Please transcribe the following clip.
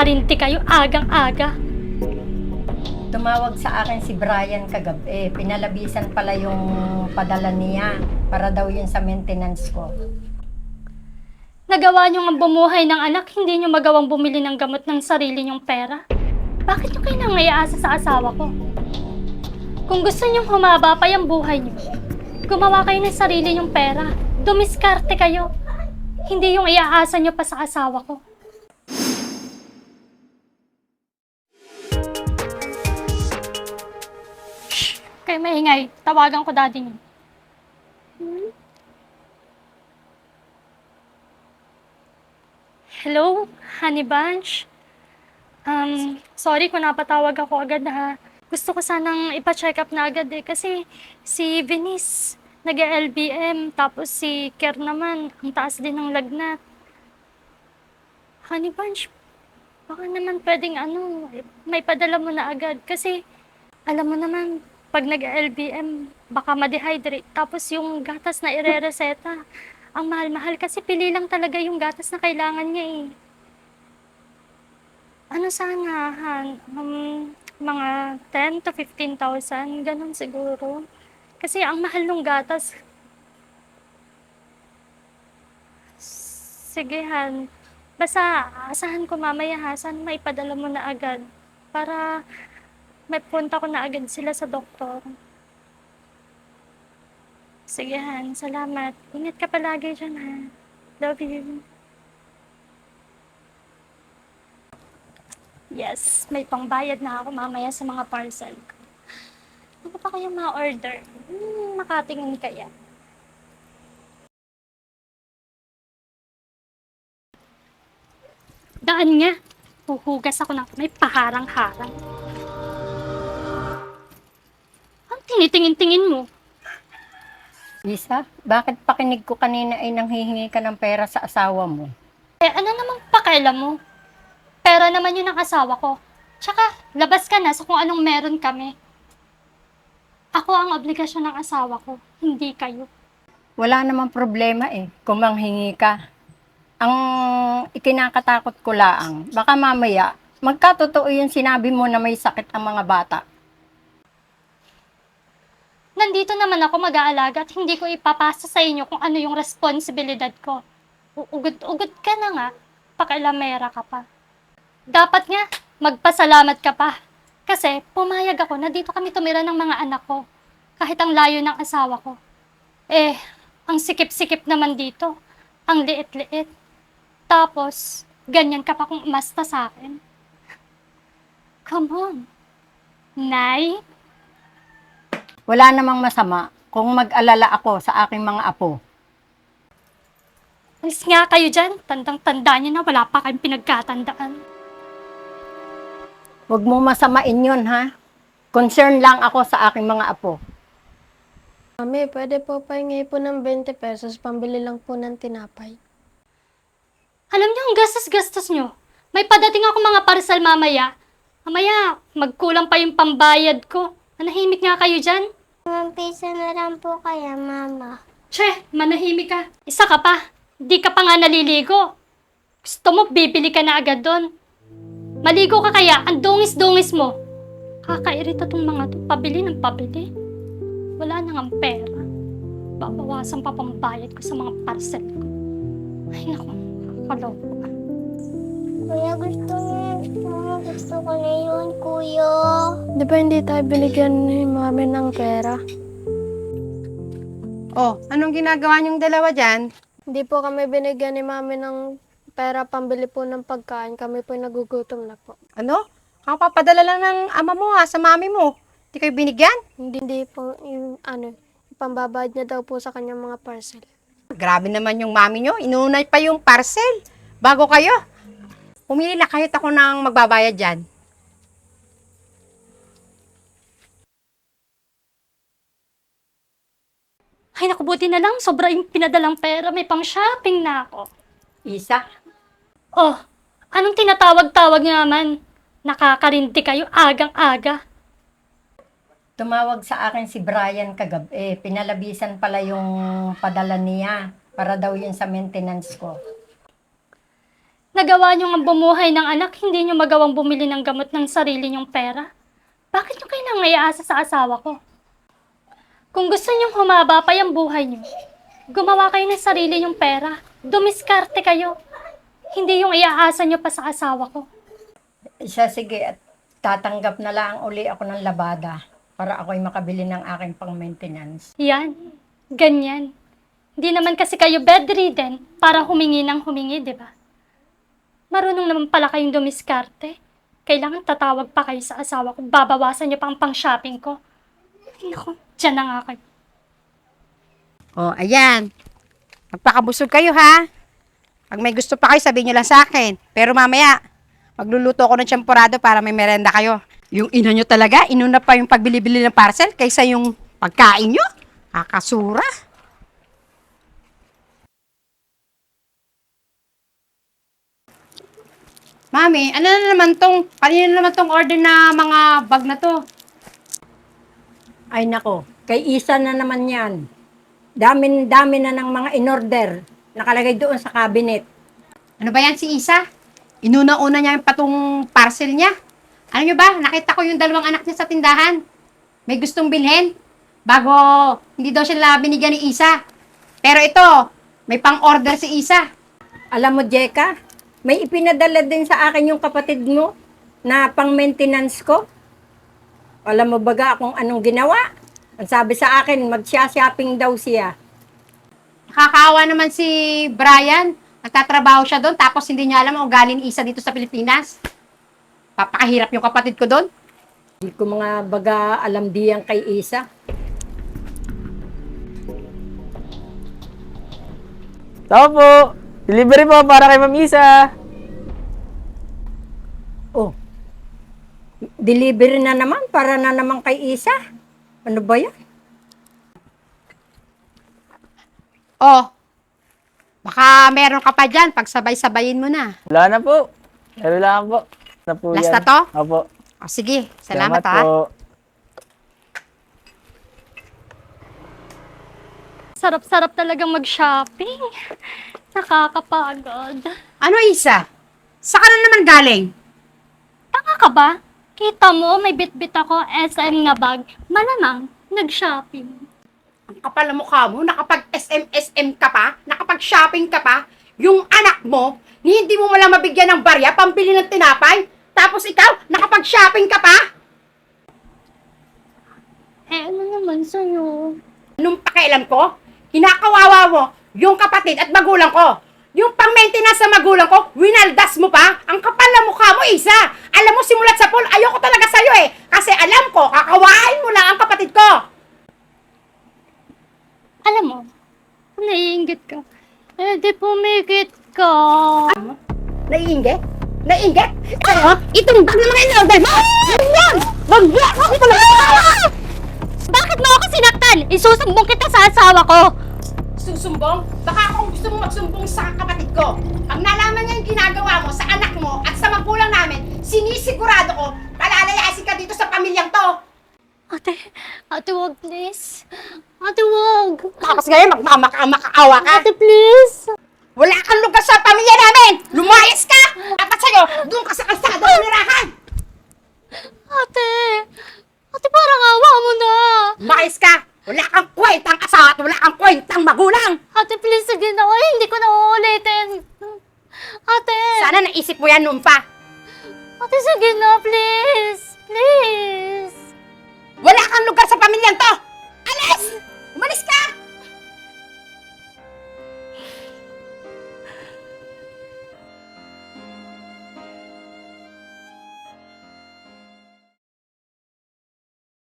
Karinti kayo, agang-aga. Tumawag sa akin si Brian kagabi. Pinalabisan pala yung padala niya para daw yun sa maintenance ko. Nagawa niyo nga bumuhay ng anak, hindi niyo magawang bumili ng gamot ng sarili niyong pera. Bakit niyo kailangang iaasa sa asawa ko? Kung gusto niyong humaba pa yung buhay niyo, gumawa kayo ng sarili niyong pera. Dumiskarte kayo. Hindi yung iaasa niyo pa sa asawa ko. Kayo maingay. Tawagan ko daddy niyo. Hello, Honey Bunch? Um, sorry kung napatawag ako agad ha. Gusto ko sanang ipa-check up na agad eh kasi si Venice nag-LBM tapos si Ker naman ang taas din ng lagnat. Honey Bunch, baka naman pwedeng ano, may padala mo na agad kasi alam mo naman pag nag-LBM baka ma-dehydrate tapos yung gatas na ire-reseta ang mahal-mahal kasi pili lang talaga yung gatas na kailangan niya eh. Ano sana, Han? Um, mga 10 to 15,000, ganun siguro. Kasi ang mahal ng gatas. Sige, Han. Basta, asahan ko mamaya, ha? Sana may padala mo na agad. Para may punta ko na agad sila sa doktor. Sige, Han. Salamat. Ingat ka palagi dyan, ha. Love you. Yes, may pangbayad na ako mamaya sa mga parcel ko. Ano pa kayang mga order? Hmm, makatingin kaya. Daan nga. Huhugas ako ng may paharang-harang. Tinitingin-tingin mo. Isa, bakit pakinig ko kanina ay nanghihingi ka ng pera sa asawa mo? Eh, ano namang pakialam mo? Pera naman yun ng asawa ko. Tsaka, labas ka na sa kung anong meron kami. Ako ang obligasyon ng asawa ko, hindi kayo. Wala namang problema eh kung manghingi ka. Ang ikinakatakot ko laang, baka mamaya magkatotoo yung sinabi mo na may sakit ang mga bata. Nandito naman ako mag-aalaga at hindi ko ipapasa sa inyo kung ano yung responsibilidad ko. Uugod-ugod ka na nga, pakialamera ka pa. Dapat nga, magpasalamat ka pa. Kasi pumayag ako na dito kami tumira ng mga anak ko. Kahit ang layo ng asawa ko. Eh, ang sikip-sikip naman dito. Ang liit-liit. Tapos, ganyan ka pa kung umasta sa akin. Come on. Nay, Wala namang masama kung mag-alala ako sa aking mga apo. alis nga kayo dyan. Tandang-tanda niyo na wala pa kayong pinagkatandaan. Huwag mo masamain yun, ha? Concern lang ako sa aking mga apo. Mami, pwede po pahingi po ng 20 pesos, pambili lang po ng tinapay. Alam niyo, ang gastos-gastos niyo. May padating ako mga parcel mamaya. Mamaya, magkulang pa yung pambayad ko. Manahimik nga kayo dyan. Limang piso na lang po kaya, mama. Che, manahimik ka. Isa ka pa. Di ka pa nga naliligo. Gusto mo, bibili ka na agad doon. Maligo ka kaya, ang dungis-dungis mo. Kakairita tong mga to. Pabili ng pabili. Wala na nga pera. Babawasan pa pambayad ko sa mga parcel ko. Ay, naku. Kaloko. Kuya, gusto mo. Gusto ko na yun, kuya. Di ba hindi tayo binigyan ni mami ng pera? Oh, anong ginagawa niyong dalawa dyan? Hindi po kami binigyan ni mami ng pera pambili po ng pagkain. Kami po nagugutom na po. Ano? Kakapapadala lang ng ama mo ha, sa mami mo. Di kayo binigyan? Hindi, hindi po yung ano, pambabayad niya daw po sa kanyang mga parcel. Grabe naman yung mami nyo. Inunay pa yung parcel. Bago kayo. Pumili na kahit ako ng magbabayad dyan. Ay, naku, buti na lang. Sobra yung pinadalang pera. May pang shopping na ako. Isa, Oh, anong tinatawag-tawag naman? Nakakarinti kayo agang-aga. tumawag sa akin si Brian kagabi. Pinalabisan pala yung padala niya para daw yun sa maintenance ko. Nagawa niyo nga bumuhay ng anak, hindi niyo magawang bumili ng gamot ng sarili niyong pera. Bakit niyo kayo nang iaasa sa asawa ko? Kung gusto niyong humaba pa yung buhay niyo, gumawa kayo ng sarili niyong pera. Dumiskarte kayo. Hindi yung iaasa niyo pa sa asawa ko. Siya sige at tatanggap na lang uli ako ng labada para ako'y makabili ng aking pang-maintenance. Yan. Ganyan. Hindi naman kasi kayo bedridden para humingi ng humingi, di ba? Marunong naman pala kayong dumiskarte. Kailangan tatawag pa kayo sa asawa ko. Babawasan niyo pa ang pang-shopping ko. Ay, naku. Diyan na nga kayo. Oh, ayan. Magpakabusog kayo ha. Pag may gusto pa kayo, sabihin nyo lang sa akin. Pero mamaya, magluluto ako ng champurado para may merenda kayo. Yung ina nyo talaga, inuna pa yung pagbili-bili ng parcel kaysa yung pagkain nyo. Kakasura. Mami, ano na naman tong, kanina na naman tong order na mga bag na to? Ay nako, kay Isa na naman yan. Dami-dami na ng mga in-order nakalagay doon sa cabinet. Ano ba yan si Isa? Inuna-una niya yung patong parcel niya. Ano nyo ba? Nakita ko yung dalawang anak niya sa tindahan. May gustong bilhin. Bago hindi daw siya binigyan ni Isa. Pero ito, may pang-order si Isa. Alam mo, Jeka, may ipinadala din sa akin yung kapatid mo na pang-maintenance ko. Alam mo baga kung anong ginawa? Ang sabi sa akin, mag-shopping daw siya. Nakakaawa naman si Brian. Nagtatrabaho siya doon tapos hindi niya alam ang ugali ni Isa dito sa Pilipinas. Papakahirap yung kapatid ko doon. Hindi ko mga baga alam diyan kay Isa. Tama po. Delivery po para kay Ma'am Isa. Oh, delivery na naman para na naman kay Isa. Ano ba yan? Oh, baka meron ka pa dyan. Pagsabay-sabayin mo na. Wala na po. Pero lang po. Na po Last yan. na to? Opo. O sige, salamat, ha. po. Sarap-sarap talagang mag-shopping. Nakakapagod. Ano, Isa? Saan na naman galing? Tanga ka ba? Kita mo, may bit-bit ako SM nga bag. Malamang, nag-shopping. Ang kapal ng mukha mo, nakapag-SM-SM ka pa, nakapag-shopping ka pa, yung anak mo, ni hindi mo wala mabigyan ng barya, pambili ng tinapay, tapos ikaw, nakapag-shopping ka pa? Eh, ano naman sa'yo? Anong pakialam ko? Kinakawawa mo yung kapatid at magulang ko. Yung pang-maintenance sa magulang ko, winaldas mo pa? Ang kapal ng mukha mo, Isa! Alam mo, simulat sa pool, ayoko talaga sa'yo eh. Kasi alam ko, kakawain mo lang ang kapatid ko. Alam mo, naiingit ka. Eh, di pumikit ka. Naiinggit? Naiinggit? Ano? Itong bag na mga in-order mo! Yan! Mag-block ako talaga! Bakit mo ako sinaktan? Isusumbong kita sa asawa ko. Susumbong? Baka kung gusto mo magsumbong sa kapatid ko. Pag nalaman niya yung ginagawa mo sa anak mo at sa magulang namin, sinisigurado ko, palalayasin ka dito sa pamilyang to. Ate, ate wag please. Ate wag. Tapos ngayon, magmamakaawa ka. Ate please. Wala kang lugar sa pamilya namin! Lumayas ka! Dapat sa'yo, doon ka sa kalsada umirahan! Ate. Ate parang awa mo na. Lumayas ka! Wala kang kwentang asawa at wala kang kwentang magulang! Ate please, sige na. Ay, hindi ko na uulitin. Ate. Sana naisip mo yan noon pa. Ate, sige na.